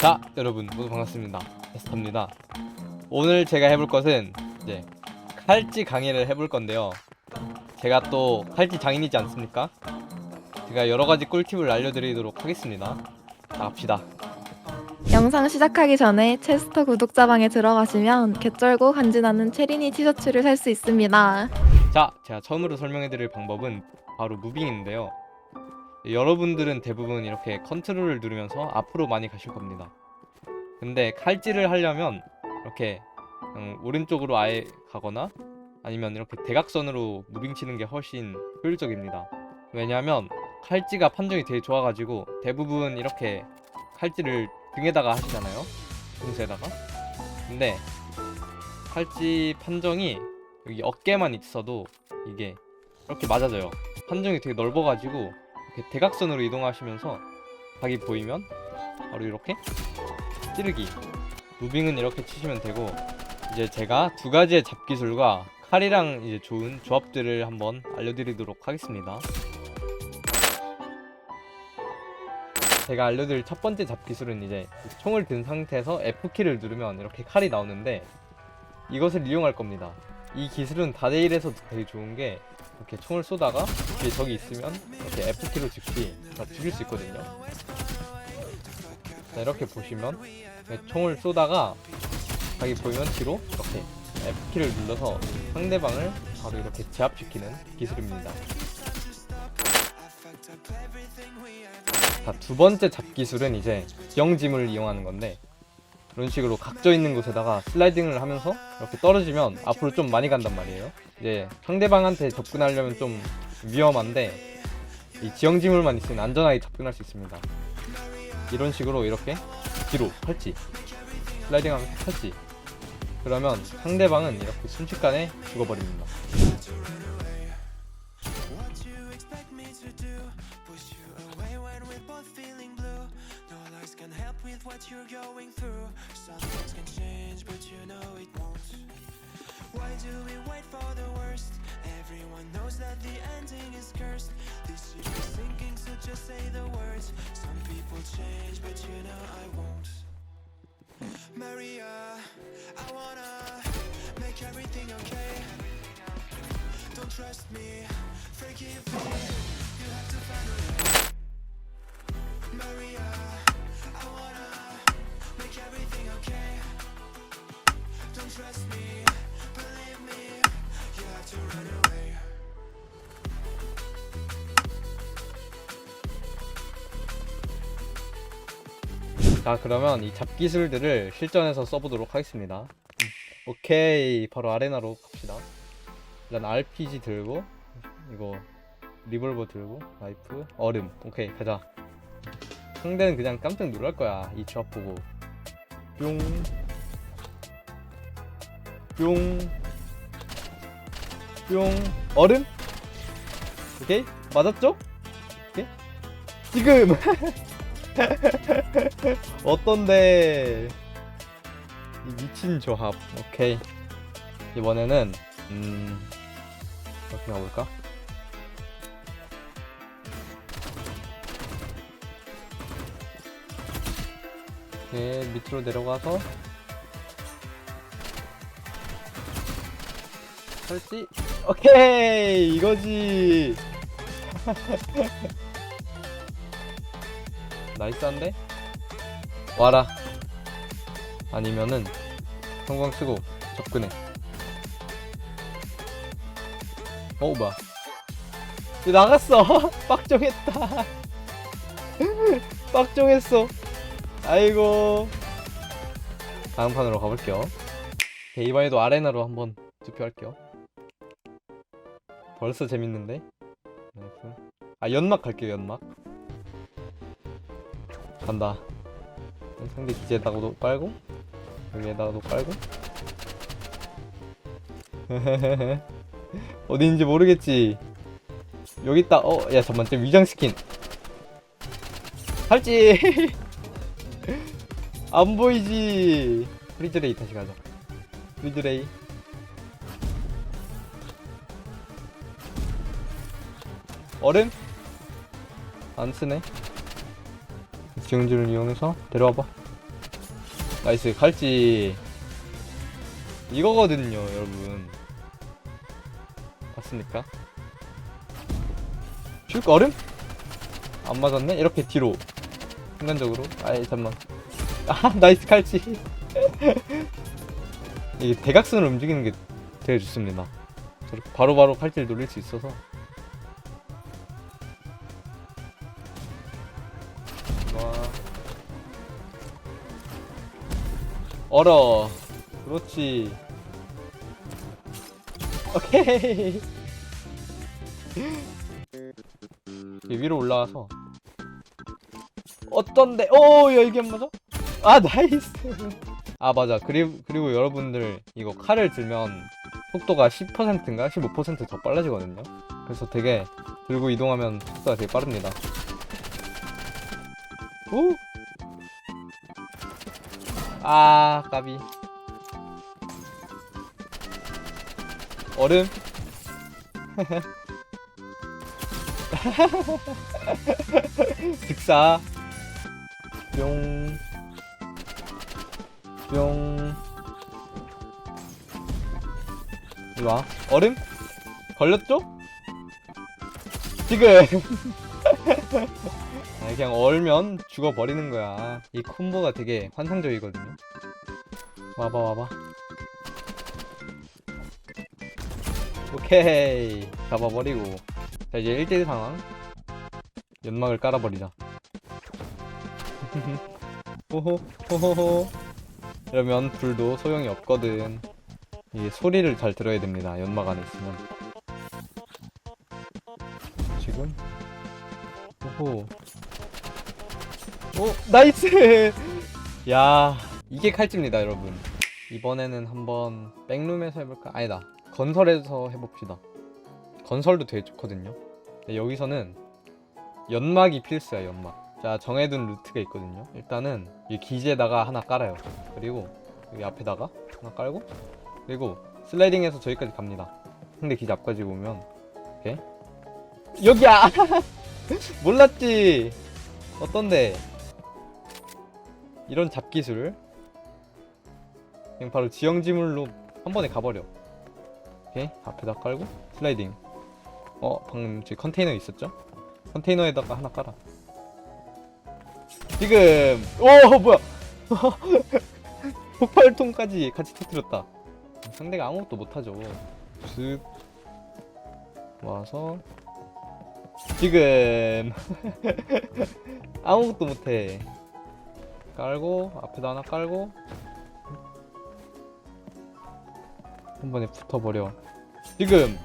자, 여러분 모두 반갑습니다. 에스터입니다. 오늘 제가 해볼 것은 이제 칼찌 강의를 해볼 건데요. 제가 또 칼찌 장인이지 않습니까? 제가 여러 가지 꿀팁을 알려드리도록 하겠습니다. 자, 갑시다. 영상 시작하기 전에 체스터 구독자방에 들어가시면 개쩔고 간지나는 체리니 티셔츠를 살 수 있습니다. 자, 제가 처음으로 설명해드릴 방법은 바로 무빙인데요. 여러분들은 대부분 이렇게 컨트롤을 누르면서 앞으로 많이 가실 겁니다. 근데 칼질을 하려면 이렇게 음, 오른쪽으로 아예 가거나 아니면 이렇게 대각선으로 무빙 치는 게 훨씬 효율적입니다. 왜냐하면 칼찌가 판정이 되게 좋아가지고 대부분 이렇게 칼질을 등에다가 하시잖아요. 등수에다가. 근데 칼찌 판정이 여기 어깨만 있어도 이게 이렇게 맞아져요. 판정이 되게 넓어가지고 대각선으로 이동하시면서 각이 보이면 바로 이렇게 찌르기. 무빙은 이렇게 치시면 되고 이제 제가 두 가지의 잡기술과 칼이랑 이제 좋은 조합들을 한번 알려드리도록 하겠습니다. 제가 알려드릴 첫 번째 잡기술은 이제 총을 든 상태에서 F키를 누르면 이렇게 칼이 나오는데 이것을 이용할 겁니다. 이 기술은 다대일에서도 되게 좋은 게 이렇게 총을 쏘다가 뒤에 적이 있으면 이렇게 F키로 즉시 다 죽일 수 있거든요. 자, 이렇게 보시면 네, 총을 쏘다가 자기 보이면 뒤로 이렇게 F키를 눌러서 상대방을 바로 이렇게 제압시키는 기술입니다. 자, 두 번째 잡기술은 이제 지형짐을 이용하는 건데 이런 식으로 각져 있는 곳에다가 슬라이딩을 하면서 이렇게 떨어지면 앞으로 좀 많이 간단 말이에요. 이제 상대방한테 접근하려면 좀 위험한데 이 지형지물만 있으면 안전하게 접근할 수 있습니다. 이런 식으로 이렇게 뒤로 팔찌 슬라이딩하면서 팔찌 그러면 상대방은 이렇게 순식간에 죽어버립니다. Why are you going through? Some things can change but you know it won't. Why do we wait for the worst? Everyone knows that the ending is cursed. This ship is sinking, so just say the words. Some people change, but you know I won't. Maria, I wanna make everything okay. Don't trust me, forgive me. You have to find a way. Maria, 자 그러면 이 잡기술들을 실전에서 써보도록 하겠습니다 음, 오케이 바로 아레나로 갑시다 일단 RPG 들고 이거 리볼버 들고 라이프 얼음 오케이 가자 상대는 그냥 깜짝 놀랄 거야 이 조합 보고 뿅 뿅, 뿅, 얼음? 오케이? 맞았죠? 오케이? 지금! 어떤데? 이 미친 조합. 오케이. 이번에는 음 어떻게 가볼까? 오케이 밑으로 내려가서 설지 오케이 이거지 나이스한데? 와라. 아니면은 성광 쓰고 접근해. 어 뭐야 얘 나갔어. 빡정했다. 빡정했어. 아이고. 다음 판으로 가볼게요. 오케이, 이번에도 아레나로 한번 투표할게요. 벌써 재밌는데? 아 연막 갈게요 연막 간다. 상대 기지에다가도 깔고 여기에다가도 깔고. 어디인지 모르겠지. 여기 있다. 어야 잠만 좀 위장 스킨. 할지. 안 보이지. 프리즈레이 다시 가자. 프리즈레이. 얼음? 안 쓰네 지형지를 이용해서 데려와봐. 나이스 칼찌 이거거든요 여러분. 맞습니까? 슉 얼음? 안 맞았네? 이렇게 뒤로. 순간적으로. 아이 잠만. 아 나이스 칼찌 이게 대각선을 움직이는 게 되게 좋습니다. 바로 바로 칼찌를 돌릴 수 있어서 얼어. 그렇지. 오케이. 이 위로 올라와서. 어떤데? 이게 안 맞아? 아 나이스. 아 맞아. 그리고 그리고 여러분들 이거 칼을 들면 속도가 10%인가? 15%더 빨라지거든요. 그래서 되게 들고 이동하면 속도가 되게 빠릅니다. 오! 아 까비 얼음 즉사 뿅 뿅. 이리와. 얼음? 걸렸죠? 지금! 아, 그냥 얼면 죽어버리는 거야. 이 콤보가 되게 환상적이거든요. 와봐, 와봐. 오케이. 잡아버리고. 자, 이제 1대1 상황. 연막을 깔아버리자. 호호, 호호호. 이러면 불도 소용이 없거든. 이게 소리를 잘 들어야 됩니다. 연막 안에 있으면. 지금. 오호. 오, 나이스! 야, 이게 칼집니다, 여러분. 이번에는 한번 백룸에서 해볼까? 아니다. 건설에서 해봅시다. 건설도 되게 좋거든요. 근데 여기서는 연막이 필수야, 연막. 자, 정해둔 루트가 있거든요. 일단은 이 기지에다가 하나 깔아요. 그리고 여기 앞에다가 하나 깔고 그리고 슬라이딩해서 저기까지 갑니다. 상대 기지 앞까지 오면 오케이 여기야 몰랐지 어떤데 이런 잡기술. 그냥 바로 지형지물로 한 번에 가버려. 오케이? 앞에다 깔고. 슬라이딩. 어 방금 저기 컨테이너 있었죠? 컨테이너에다가 하나 깔아. 지금! 오 뭐야! 폭발통까지 같이 터뜨렸다. 상대가 아무것도 못하죠. 슥. 와서. 지금! 아무것도 못해 깔고 앞에다 하나 깔고. 한 번에 붙어버려. 지금!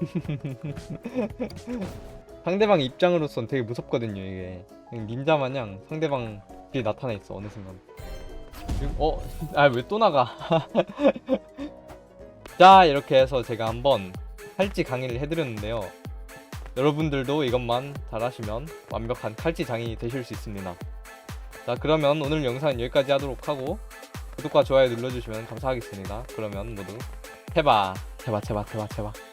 상대방 입장으로선 되게 무섭거든요 이게. 닌자 마냥 상대방 뒤에 나타나 있어 어느 순간. 어? 아 왜 또 나가? 자 이렇게 해서 제가 한번 칼찌 강의를 해드렸는데요. 여러분들도 이것만 잘하시면 완벽한 칼찌 장인이 되실 수 있습니다 자 그러면 오늘 영상은 여기까지 하도록 하고 구독과 좋아요 눌러주시면 감사하겠습니다. 그러면 모두 해봐. 해봐 해봐 해봐 해봐